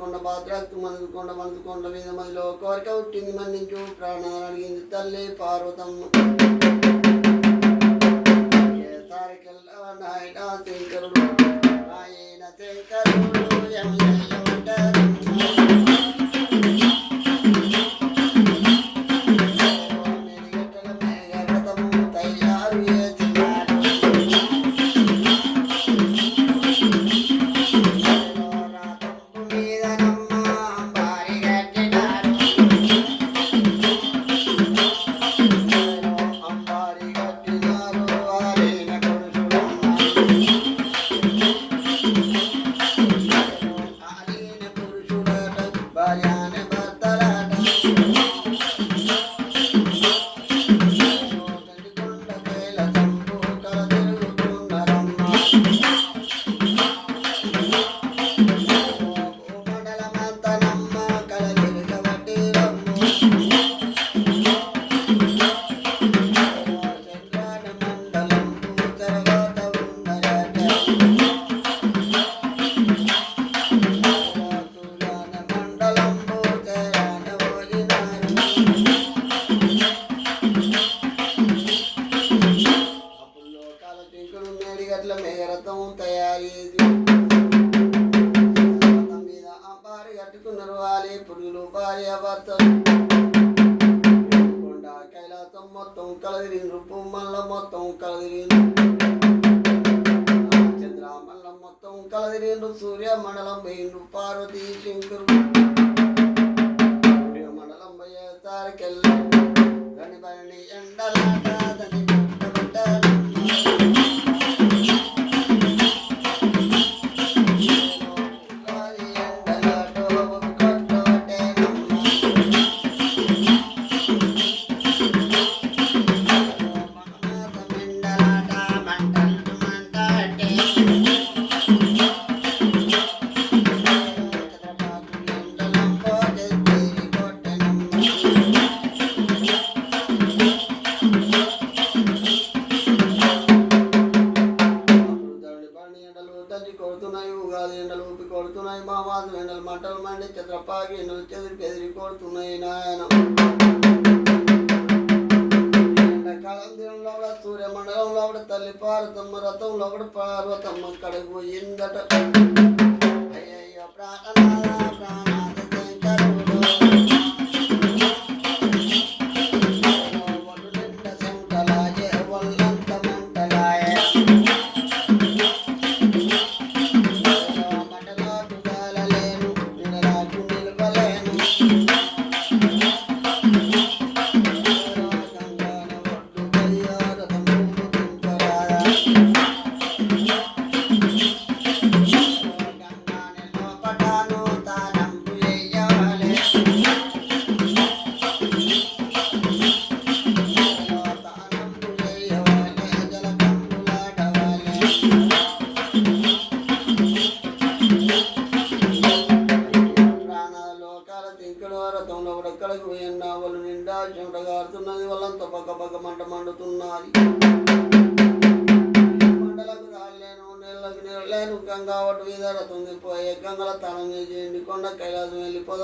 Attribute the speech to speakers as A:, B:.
A: లోకాల తింకడి ఎండికొండ పౌడికొండ మీద మదిలో కోరిక పుట్టింది మన్నించు. ప్రాణాలు అడిగింది తల్లి పార్వతమ్మ. ఏసారికెల్లా నాయన శంకరుడు నాయన శంకరుడు కట్టుకున్నారు పురుగులు భార్య భర్తలు కైలాసం మొత్తం కలదిరిండ్రు పుమ్మల్ల మొత్తం కలదిరిండ్రు చంద్రమల్ల మొత్తం కలదిరిండ్రు సూర్య మండలం పోయిండ్రు పార్వతీ శంకరు. సూర్య మండలం పోయేసరికెళ్ళ చంద్రపాకి ఎదిరి చెదిరి కొడుతున్నాయి నాయన. ఎండాకాలం దినంలో కూడా సూర్యమండలంలో కూడా తల్లి పార్వతమ్మ రథంలో కూడా పార్వతమ్మ కడుగు పోయిందట. అయ్యయ్యో ప్రాణనాథ ప్రాణాథ ఇక్కడ రథంలో ఎక్కడికి పోయిన వాళ్ళు నిండా చెమటగారుతున్నది వాళ్ళంతా పక్క పక్క మంట మండుతున్నది. మండలకు రాలేను నీళ్ళకి నీళ్ళలేను గంగా ఒడ్డు మీద రథం పోయే గంగల తనం చేసి కొండ కైలాసం వెళ్ళిపోదాం.